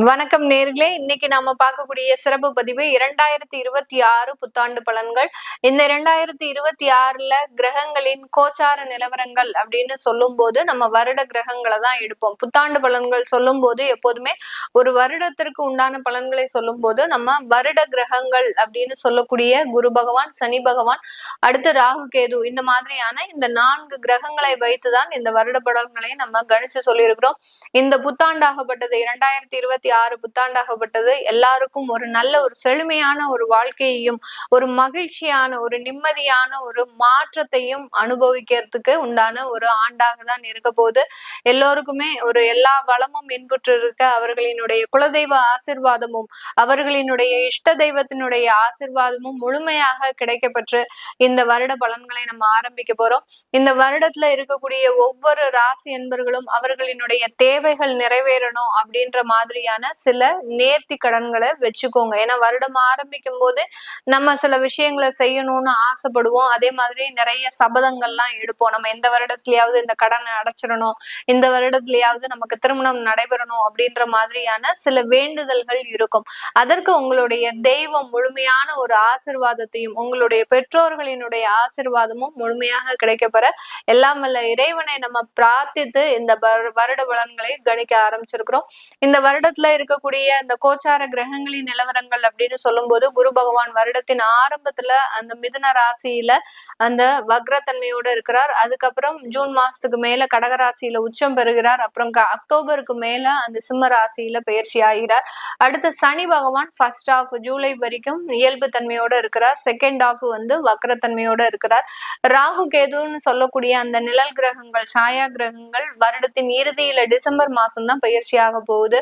வணக்கம் நேர்களே. இன்னைக்கு நாம பார்க்கக்கூடிய சிறப்பு பதிவு இரண்டாயிரத்தி இருபத்தி ஆறு புத்தாண்டு பலன்கள். இந்த இரண்டாயிரத்தி இருபத்தி ஆறுல கிரகங்களின் கோச்சார நிலவரங்கள் அப்படின்னு சொல்லும் போது நம்ம வருட கிரகங்களை தான் எடுப்போம். புத்தாண்டு பலன்கள் சொல்லும் போது எப்போதுமே ஒரு வருடத்திற்கு உண்டான பலன்களை சொல்லும் போது நம்ம வருட கிரகங்கள் அப்படின்னு சொல்லக்கூடிய குரு பகவான் சனி பகவான் அடுத்து ராகு கேது இந்த மாதிரியான இந்த நான்கு கிரகங்களை வைத்துதான் இந்த வருட பலன்களை நம்ம கணிச்சு சொல்லியிருக்கிறோம். இந்த புத்தாண்டாகப்பட்டது இரண்டாயிரத்தி இருபத்தி இருபத்தி ஆறு புத்தாண்டாகப்பட்டது. எல்லாருக்கும் ஒரு நல்ல ஒரு செழுமையான ஒரு வாழ்க்கையையும் ஒரு மகிழ்ச்சியான ஒரு நிம்மதியான ஒரு மாற்றத்தையும் அனுபவிக்கிறதுக்கு உண்டான ஒரு ஆண்டாக தான் இருக்க போகுது. எல்லோருக்குமே ஒரு எல்லா வளமும் இன்புற்று இருக்க அவர்களினுடைய குலதெய்வ ஆசிர்வாதமும் அவர்களினுடைய இஷ்ட தெய்வத்தினுடைய ஆசிர்வாதமும் முழுமையாக கிடைக்கப்பெற்று இந்த வருட பலன்களை நம்ம ஆரம்பிக்க போறோம். இந்த வருடத்துல இருக்கக்கூடிய ஒவ்வொரு ராசி என்பர்களும் அவர்களினுடைய தேவைகள் நிறைவேறணும் அப்படின்ற மாதிரியான மாதிரியான சில நேர்த்தி கடன்களை வச்சுக்கோங்க. ஏன்னா வருடம் ஆரம்பிக்கும் போது நம்ம சில விஷயங்களை செய்யணும்னு ஆசைப்படுவோம். அதே மாதிரி நிறைய சபதங்கள்லாம் எடுப்போம். நம்ம எந்த வருடத்துலயாவது இந்த கடனை அடைச்சிடணும். இந்த வருடத்துலயாவது நமக்கு திருமணம் நடைபெறணும் அப்படின்ற மாதிரியான சில வேண்டுதல்கள் இருக்கும். அதற்கு உங்களுடைய தெய்வம் முழுமையான ஒரு ஆசிர்வாதத்தையும் உங்களுடைய பெற்றோர்களினுடைய ஆசிர்வாதமும் முழுமையாக கிடைக்கப்பெற எல்லாம் வல்ல இறைவனை நம்ம பிரார்த்தித்து இந்த வருட பலன்களை கணிக்க ஆரம்பிச்சிருக்கிறோம். இந்த வருடத்துல வருடத்துல இருக்கக்கூடிய அந்த கோச்சார கிரகங்களின் நிலவரங்கள் அப்படின்னு சொல்லும் போது குரு பகவான் வருடத்தின் ஆரம்பத்துல அந்த மிதுன ராசியில அந்த வக்ரத்தன்மையோட இருக்கிறார். அதுக்கப்புறம் ஜூன் மாசத்துக்கு மேல கடகராசியில உச்சம் பெறுகிறார். அப்புறம் அக்டோபருக்கு மேல அந்த சிம்ம ராசியில பயிற்சி ஆகிறார். அடுத்து சனி பகவான் ஃபர்ஸ்ட் ஆஃப் ஜூலை வரைக்கும் இயல்பு தன்மையோட இருக்கிறார். செகண்ட் ஆஃப் வந்து வக்ரத்தன்மையோட இருக்கிறார். ராகு கேதுன்னு சொல்லக்கூடிய அந்த நிழல் கிரகங்கள் சாயா கிரகங்கள் வருடத்தின் இறுதியில டிசம்பர் மாசம் தான் ஆக போகுது.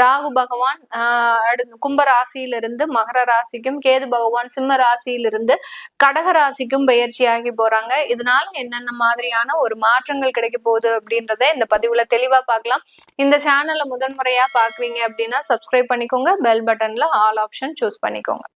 ராகு பகவான் ஆஹ் கும்ப ராசியிலிருந்து மகர ராசிக்கும் கேது பகவான் சிம்ம ராசியிலிருந்து கடக ராசிக்கும் பயிற்சியாகி போறாங்க. இதனால என்னென்ன மாதிரியான ஒரு மாற்றங்கள் கிடைக்க போகுது அப்படின்றத இந்த பதிவுல தெளிவா பார்க்கலாம். இந்த சேனலை முதன்முறையா பாக்குறீங்க அப்படின்னா சப்ஸ்கிரைப் பண்ணிக்கோங்க. பெல் பட்டன்ல ஆல் ஆப்ஷன் சூஸ் பண்ணிக்கோங்க.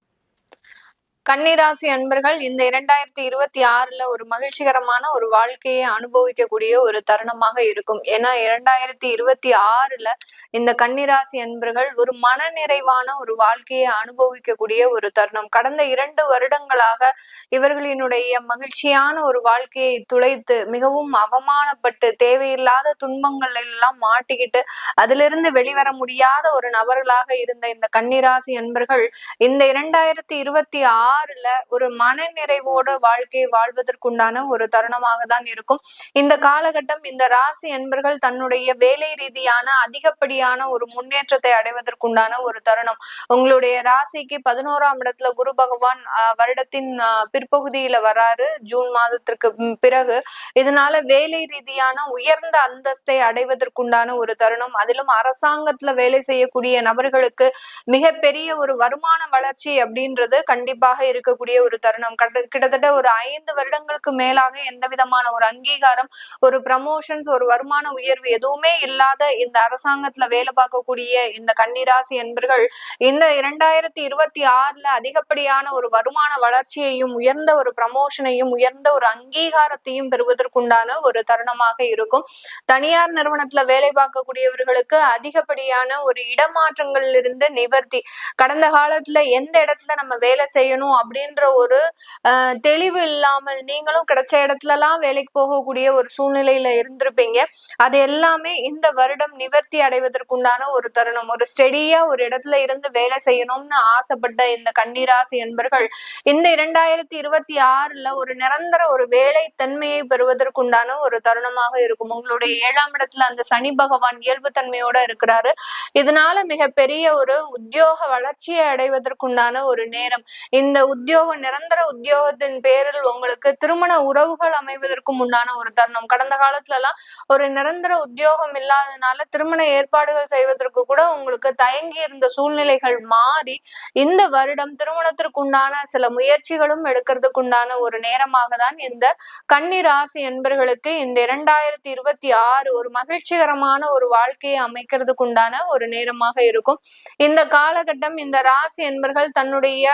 கன்னிராசி அன்பர்கள் இந்த இரண்டாயிரத்தி இருபத்தி ஆறுல ஒரு மகிழ்ச்சிகரமான ஒரு வாழ்க்கையை அனுபவிக்கக்கூடிய ஒரு தருணமாக இருக்கும். ஏன்னா இரண்டாயிரத்தி இருபத்தி ஆறுல இந்த கன்னிராசி அன்பர்கள் ஒரு மனநிறைவான ஒரு வாழ்க்கையை அனுபவிக்கக்கூடிய ஒரு தருணம். கடந்த இரண்டு வருடங்களாக இவர்களினுடைய மகிழ்ச்சியான ஒரு வாழ்க்கையை துளைத்து மிகவும் அவமானப்பட்டு தேவையில்லாத துன்பங்கள் எல்லாம் மாட்டிக்கிட்டு அதிலிருந்து வெளிவர முடியாத ஒரு நபர்களாக இருந்த இந்த கன்னிராசி அன்பர்கள் இந்த இரண்டாயிரத்தி இருபத்தி ஆறு ஆறுல ஒரு மன நிறைவோடு வாழ்க்கையை வாழ்வதற்குண்டான ஒரு தருணமாக தான் இருக்கும். இந்த காலகட்டம் இந்த ராசி என்பர்கள் தன்னுடைய வேலை ரீதியான அதிகப்படியான ஒரு முன்னேற்றத்தை அடைவதற்குண்டான ஒரு தருணம். உங்களுடைய ராசிக்கு பதினோராம் இடத்துல குரு பகவான் வருடத்தின் பிற்பகுதியில வராரு ஜூன் மாதத்திற்கு பிறகு. இதனால வேலை ரீதியான உயர்ந்த அந்தஸ்தை அடைவதற்குண்டான ஒரு தருணம். அதிலும் அரசாங்கத்துல வேலை செய்யக்கூடிய நபர்களுக்கு மிகப்பெரிய ஒரு வருமான வளர்ச்சி அப்படின்றது கண்டிப்பாக இருக்கக்கூடிய ஒரு தருணம். கிட்டத்தட்ட ஒரு ஐந்து வருடங்களுக்கு மேலாக எந்த விதமான ஒரு அங்கீகாரம் ஒரு ப்ரமோஷன்ஸ் ஒரு வருமான உயர்வு எதுவுமே இல்லாத இந்த அரசாங்கத்துல வேலை பார்க்கக்கூடிய இந்த கன்னிராசி என்பர்கள் இந்த இரண்டாயிரத்தி இருபத்தி ஆறுல அதிகப்படியான ஒரு வருமான வளர்ச்சியையும் உயர்ந்த ஒரு ப்ரமோஷனையும் உயர்ந்த ஒரு அங்கீகாரத்தையும் பெறுவதற்குண்டான ஒரு தருணமாக இருக்கும். தனியார் நிறுவனத்துல வேலை பார்க்கக்கூடியவர்களுக்கு அதிகப்படியான ஒரு இடமாற்றங்கள்ல இருந்து நிவர்த்தி. கடந்த காலத்துல எந்த இடத்துல நம்ம வேலை செய்யணும் அப்படின்ற ஒரு தெளிவு இல்லாமல் நீங்களும் கிடைச்ச இடத்துல எல்லாம் வேலைக்கு போகக்கூடிய ஒரு சூழ்நிலையில இருந்திருப்பீங்க. அது எல்லாமே இந்த வருடம் நிவர்த்தி அடைவதற்குண்டான ஒரு தருணம். ஒரு ஸ்டெடியா ஒரு இடத்துல இருந்து வேலை செய்யணும்னு ஆசைப்பட்ட இந்த கண்ணீராசி என்பர்கள் இந்த இரண்டாயிரத்தி இருபத்தி ஆறுல ஒரு நிரந்தர ஒரு வேலை தன்மையை பெறுவதற்குண்டான ஒரு தருணமாக இருக்கும். உங்களுடைய ஏழாம் இடத்துல அந்த சனி பகவான் இயல்பு தன்மையோட இருக்கிறாரு. இதனால மிகப்பெரிய ஒரு உத்தியோக வளர்ச்சியை அடைவதற்குண்டான ஒரு நேரம். இந்த உத்தியோக நிரந்தர உத்தியோகத்தின் பேரில் உங்களுக்கு திருமண உறவுகள் அமைவதற்கும் உண்டான ஒரு தருணம். கடந்த காலத்துல எல்லாம் ஒரு நிரந்தர உத்தியோகம் இல்லாதனால திருமண ஏற்பாடுகள் செய்வதற்கு கூட உங்களுக்கு தயங்கி இருந்த சூழ்நிலைகள் மாறி இந்த வருடம் திருமணத்திற்கு உண்டான சில முயற்சிகளும் எடுக்கிறதுக்கு உண்டான ஒரு நேரமாக தான் இந்த கன்னி ராசி என்பர்களுக்கு இந்த இரண்டாயிரத்தி இருபத்தி ஆறு ஒரு மகிழ்ச்சிகரமான ஒரு வாழ்க்கையை அமைக்கிறதுக்கு உண்டான ஒரு நேரமாக இருக்கும். இந்த காலகட்டம் இந்த ராசி என்பர்கள் தன்னுடைய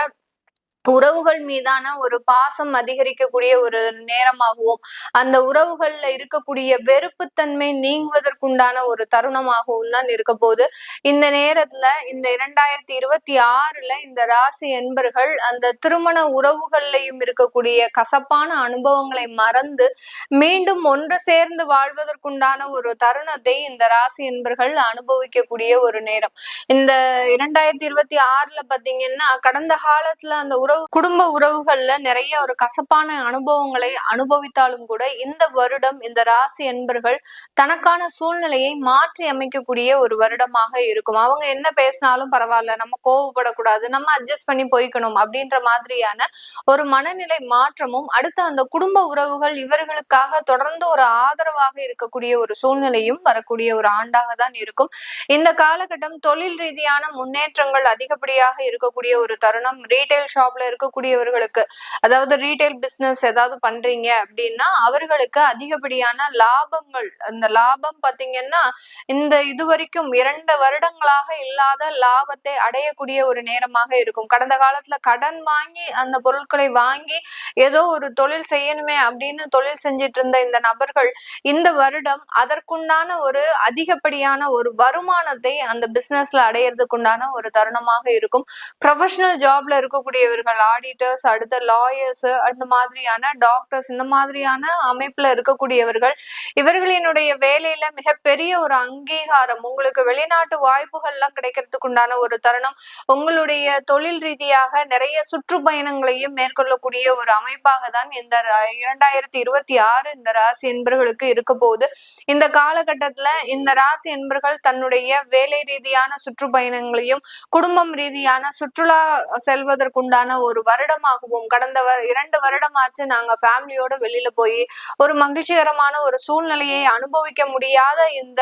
உறவுகள் மீதான ஒரு பாசம் அதிகரிக்கக்கூடிய ஒரு நேரமாகவும் அந்த உறவுகள்ல இருக்கக்கூடிய வெறுப்புத்தன்மை நீங்குவதற்குண்டான ஒரு தருணமாகவும் தான் இருக்க போது இந்த நேரத்துல இந்த இரண்டாயிரத்தி இருபத்தி ஆறுல இந்த ராசி என்பர்கள் அந்த திருமண உறவுகள்லையும் இருக்கக்கூடிய கசப்பான அனுபவங்களை மறந்து மீண்டும் ஒன்று சேர்ந்து வாழ்வதற்குண்டான ஒரு தருணத்தை இந்த ராசி என்பர்கள் அனுபவிக்கக்கூடிய ஒரு நேரம். இந்த இரண்டாயிரத்தி இருபத்தி ஆறுல பாத்தீங்கன்னா கடந்த காலத்துல அந்த உறவு குடும்ப உறவுகள்ல நிறைய ஒரு கசப்பான அனுபவங்களை அனுபவித்தாலும் கூட இந்த வருடம் இந்த ராசி என்பர்கள் தனக்கான சூழ்நிலையை மாற்றி அமைக்கக்கூடிய ஒரு வருடமாக இருக்கும். அவங்க என்ன பேசினாலும் பரவாயில்ல நம்ம கோவப்படக்கூடாது நம்ம அட்ஜஸ்ட் பண்ணி போய்க்கணும் அப்படின்ற மாதிரியான ஒரு மனநிலை மாற்றமும் அடுத்து அந்த குடும்ப உறவுகள் இவர்களுக்காக தொடர்ந்து ஒரு ஆதரவாக இருக்கக்கூடிய ஒரு சூழ்நிலையும் வரக்கூடிய ஒரு ஆண்டாக தான் இருக்கும். இந்த காலகட்டம் தொழில் ரீதியான முன்னேற்றங்கள் அதிகப்படியாக இருக்கக்கூடிய ஒரு தருணம். ரீட்டைல் ஷாப்ல இருக்கக்கூடிய இருக்கக்கூடியவர்களுக்கு அதாவது ரீட்டைல் பிசினஸ் ஏதாவது பண்றீங்க அப்படின்னா அவர்களுக்கு அதிகப்படியான லாபங்கள் அந்த லாபம் பாத்தீங்கன்னா இந்த இது வரைக்கும் இரண்டு வருடங்களாக இல்லாத லாபத்தை அடையக்கூடிய ஒரு நேரமாக இருக்கும். கடந்த காலத்துல கடன் வாங்கி அந்த பொருட்களை வாங்கி ஏதோ ஒரு தொழில் செய்யணுமே அப்படின்னு தொழில் செஞ்சிட்டு இருந்த இந்த நபர்கள் இந்த வருடம் அதற்குண்டான ஒரு அதிகப்படியான ஒரு வருமானத்தை அந்த பிசினஸ்ல அடையிறதுக்குண்டான ஒரு தருணமாக இருக்கும். ப்ரொஃபஷனல் ஜாப்ல இருக்கக்கூடியவர்கள் ஆடிட்டர்ஸ் அடுத்த லாயர்ஸ் அந்த மாதிரியான டாக்டர்ஸ் இந்த மாதிரியான அமைப்புல இருக்கக்கூடியவர்கள் இவர்களினுடைய வேலையில மிகப்பெரிய ஒரு அங்கீகாரம் உங்களுக்கு வெளிநாட்டு வாய்ப்புகள்லாம் கிடைக்கிறதுக்கு உண்டான ஒரு தருணம் உங்களுடைய தொழில் ரீதியாக நிறைய சுற்றுப்பயணங்களையும் மேற்கொள்ளக்கூடிய ஒரு அமைப்பாக தான் இந்த இரண்டாயிரத்தி இருபத்தி ஆறு இந்த ராசி என்பர்களுக்கு இருக்க போகுது. இந்த காலகட்டத்துல இந்த ராசி என்பர்கள் தன்னுடைய வேலை ரீதியான சுற்றுப்பயணங்களையும் குடும்பம் ரீதியான சுற்றுலா செல்வதற்குண்டான ஒரு வருடமாகவும் கடந்த இரண்டு வருடமாச்சு நாங்க ஃபேமிலியோட வெளியில போய் ஒரு மகிழ்ச்சிகரமான ஒரு சூழ்நிலையை அனுபவிக்க முடியாத இந்த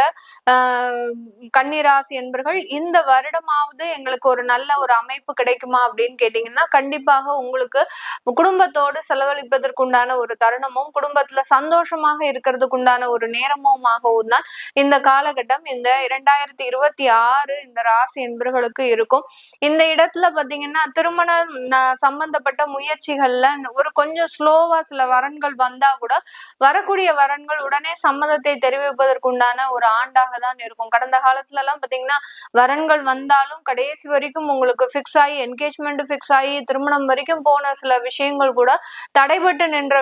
கன்னிராசி என்பர்கள் இந்த வருடமாவது எங்களுக்கு ஒரு நல்ல ஒரு அமைப்பு கிடைக்குமா அப்படின்னு கேட்டீங்கன்னா கண்டிப்பாக உங்களுக்கு குடும்பத்தோடு செலவழிப்பதற்குண்டான ஒரு தருணமும் குடும்பத்துல சந்தோஷமாக இருக்கிறதுக்குண்டான ஒரு நேரமுமாகவும் தான் இந்த காலகட்டம் இந்த இரண்டாயிரத்தி இருபத்தி ஆறு இந்த ராசி என்பர்களுக்கு இருக்கும். இந்த இடத்துல பாத்தீங்கன்னா திருமண சம்பந்தப்பட்ட முயற்சிகள்ல ஒரு கொஞ்சம் ஸ்லோவா சில வரன்கள் வந்தா கூட வரக்கூடிய வரன்கள் உடனே சம்மதத்தை தெரிவிப்பதற்குண்டான ஒரு ஆண்டாக தான் இருக்கும். கடந்த காலத்துல எல்லாம் பாத்தீங்கன்னா வரன்கள் வந்தாலும் கடைசி வரைக்கும் உங்களுக்கு ஃபிக்ஸ் ஆகி என்கேஜ்மெண்ட் ஃபிக்ஸ் ஆகி திருமணம் வரைக்கும் போன சில விஷயங்கள் கூட தடைபட்டு நின்ற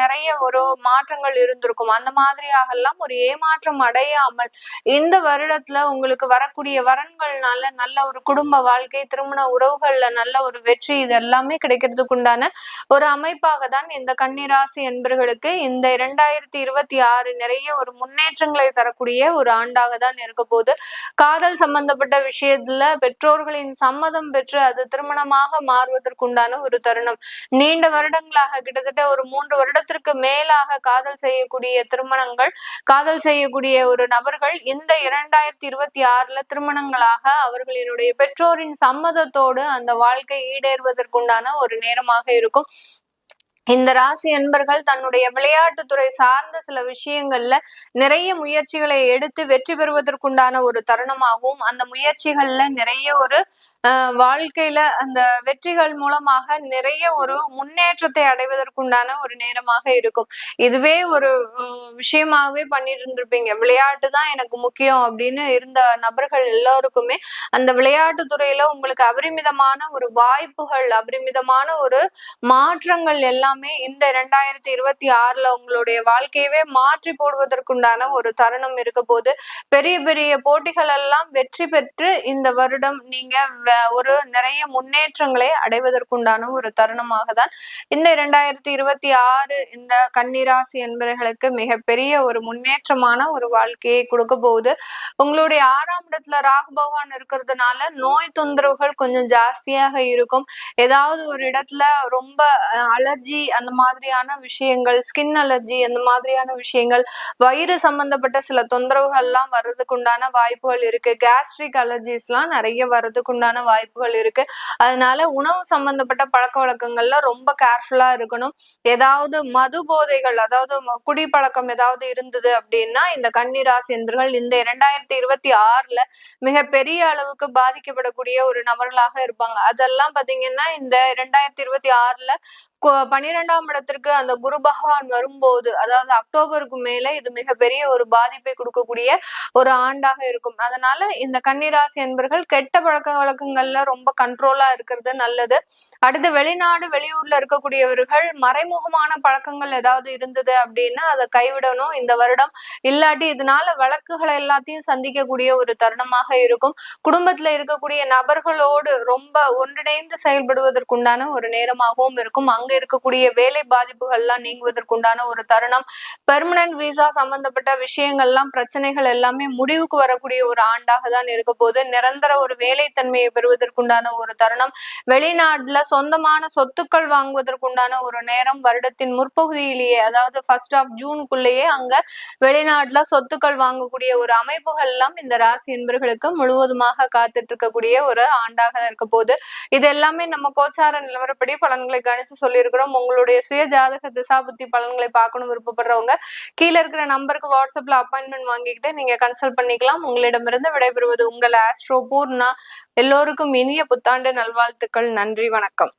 நிறைய ஒரு மாற்றங்கள் இருந்திருக்கும். அந்த மாதிரியாக எல்லாம் ஒரு ஏமாற்றம் அடையாமல் இந்த வருடத்துல உங்களுக்கு வரக்கூடிய வரன்கள்னால நல்ல ஒரு குடும்ப வாழ்க்கை திருமண உறவுகள்ல நல்ல ஒரு வெற்றி இது எல்லாமே கிடைக்கிறதுக்கு உண்டான ஒரு அமைப்பாக தான் இந்த கன்னிராசி என்பர்களுக்கு இந்த இரண்டாயிரத்தி இருபத்தி ஆறு நிறைய ஒரு முன்னேற்றங்களை தரக்கூடிய ஒரு ஆண்டாக தான் இருக்க போது காதல் சம்பந்தப்பட்ட விஷயத்துல பெற்றோர்களின் சம்மதம் பெற்று அது திருமணமாக மாறுவதற்குண்டான ஒரு தருணம். நீண்ட வருடங்களாக கிட்டத்தட்ட ஒரு மூன்று வருடத்திற்கு மேலாக காதல் செய்யக்கூடிய திருமணங்கள் காதல் செய்யக்கூடிய ஒரு நபர்கள் இந்த இரண்டாயிரத்தி இருபத்தி ஆறுல திருமணங்களாக அவர்களினுடைய பெற்றோரின் சம்மதத்தோடு அந்த வாழ்க்கை ஈடேறுவதற்கு உண்டான ஒரு நேரமாக இருக்கும். இந்த ராசி அன்பர்கள் தன்னுடைய விளையாட்டுத்துறை சார்ந்த சில விஷயங்கள்ல நிறைய முயற்சிகளை எடுத்து வெற்றி பெறுவதற்குண்டான ஒரு தருணமாகவும் அந்த முயற்சிகள்ல நிறைய ஒரு வாழ்க்கையில அந்த வெற்றிகள் மூலமாக நிறைய ஒரு முன்னேற்றத்தை அடைவதற்குண்டான ஒரு நேரமாக இருக்கும். இதுவே ஒரு விஷயமாகவே பண்ணிட்டு இருந்திருப்பீங்க. விளையாட்டு தான் எனக்கு முக்கியம் அப்படின்னு இருந்த நபர்கள் எல்லோருக்குமே அந்த விளையாட்டு துறையில உங்களுக்கு அபரிமிதமான ஒரு வாய்ப்புகள் அபரிமிதமான ஒரு மாற்றங்கள் எல்லாமே இந்த ரெண்டாயிரத்தி இருபத்தி ஆறுல உங்களுடைய வாழ்க்கையவே மாற்றி போடுவதற்குண்டான ஒரு தருணம் இருக்க போது பெரிய பெரிய போட்டிகள் எல்லாம் வெற்றி பெற்று இந்த வருடம் நீங்க ஒரு நிறைய முன்னேற்றங்களை அடைவதற்குண்டான ஒரு தருணமாக தான் இந்த இரண்டாயிரத்தி இருபத்தி ஆறு இந்த கன்னிராசி என்பவர்களுக்கு மிகப்பெரிய ஒரு முன்னேற்றமான ஒரு வாழ்க்கையை கொடுக்க போகுது. உங்களுடைய ஆறாம் இடத்துல ராகு பகவான் இருக்கிறதுனால நோய் தொந்தரவுகள் கொஞ்சம் ஜாஸ்தியாக இருக்கும். ஏதாவது ஒரு இடத்துல ரொம்ப அலர்ஜி அந்த மாதிரியான விஷயங்கள் ஸ்கின் அலர்ஜி அந்த மாதிரியான விஷயங்கள் வயிறு சம்பந்தப்பட்ட சில தொந்தரவுகள்லாம் வர்றதுக்கு உண்டான வாய்ப்புகள் இருக்கு. கேஸ்ட்ரிக் அலர்ஜிஸ்லாம் நிறைய வர்றதுக்கு உண்டான உண்டான வாய்ப்புகள் இருக்கு. அதனால உணவு சம்பந்தப்பட்ட பழக்க வழக்கங்கள்ல ரொம்ப கேர்ஃபுல்லா இருக்கணும். ஏதாவது மது போதைகள் அதாவது குடிப்பழக்கம் ஏதாவது இருந்தது அப்படின்னா இந்த கன்னிராசி என்பர்கள் இந்த இரண்டாயிரத்தி இருபத்தி ஆறுல மிக பெரிய அளவுக்கு பாதிக்கப்படக்கூடிய ஒரு நபர்களாக இருப்பாங்க. அதெல்லாம் பாத்தீங்கன்னா இந்த இரண்டாயிரத்தி இருபத்தி ஆறுல பனிரெண்டாம் இடத்திற்கு அந்த குரு பகவான் வரும்போது அதாவது அக்டோபருக்கு மேல இது மிகப்பெரிய ஒரு பாதிப்பை கொடுக்கக்கூடிய ஒரு ஆண்டாக இருக்கும். அதனால இந்த கன்னிராசி என்பர்கள் கெட்ட பழக்க வழக்கங்கள்ல ரொம்ப கண்ட்ரோலா இருக்கிறது நல்லது. அடுத்து வெளிநாடு வெளியூர்ல இருக்கக்கூடியவர்கள் மறைமுகமான பழக்கங்கள் ஏதாவது இருந்தது அப்படின்னா அதை கைவிடணும். இந்த வருடம் இல்லாட்டி இதனால வழக்குகளை எல்லாத்தையும் சந்திக்கக்கூடிய ஒரு தருணமாக இருக்கும். குடும்பத்துல இருக்கக்கூடிய நபர்களோடு ரொம்ப ஒன்றிணைந்து செயல்படுவதற்குண்டான ஒரு நேரமாகவும் இருக்கும். அங்க அங்க இருக்கக்கூடிய வேலை பாதிப்புகள்லாம் நீங்குவதற்குண்டான ஒரு தருணம். பெர்மனன்ட் விசா சம்பந்தப்பட்ட விஷயங்கள்லாம் பிரச்சனைகள் எல்லாமே முடிவுக்கு வரக்கூடிய ஒரு ஆண்டாக தான் இருக்க போது நிரந்தர ஒரு வேலைத்தன்மையை பெறுவதற்குண்டான ஒரு தருணம். வெளிநாட்டுல சொந்தமான சொத்துக்கள் வாங்குவதற்குண்டான ஒரு நேரம் வருடத்தின் முற்பகுதியிலேயே அதாவது ஃபர்ஸ்ட் ஆஃப் ஜூனுக்குள்ளேயே அங்க வெளிநாட்டுல சொத்துக்கள் வாங்கக்கூடிய ஒரு அமைப்புகள் எல்லாம் இந்த ராசி என்பர்களுக்கு முழுவதுமாக காத்துட்டு இருக்கக்கூடிய ஒரு ஆண்டாக இருக்க போது இது எல்லாமே நம்ம கோச்சார நிலவரப்படி பலன்களை கணிச்சு சொல்லி சொல்லியிருக்கிறோம் உங்களுடைய சுய ஜாதக திசாபுத்தி பலன்களை பார்க்கணும் விருப்பப்படுறவங்க கீழே இருக்கிற நம்பருக்கு வாட்ஸ்அப்ல அப்பாயின்மெண்ட் வாங்கிக்கிட்டு நீங்க கன்சல்ட் பண்ணிக்கலாம். உங்களிடமிருந்து விடைபெறுவது உங்கள் ஆஸ்ட்ரோ பூர்ணா. எல்லோருக்கும் இனிய புத்தாண்டு நல்வாழ்த்துக்கள். நன்றி வணக்கம்.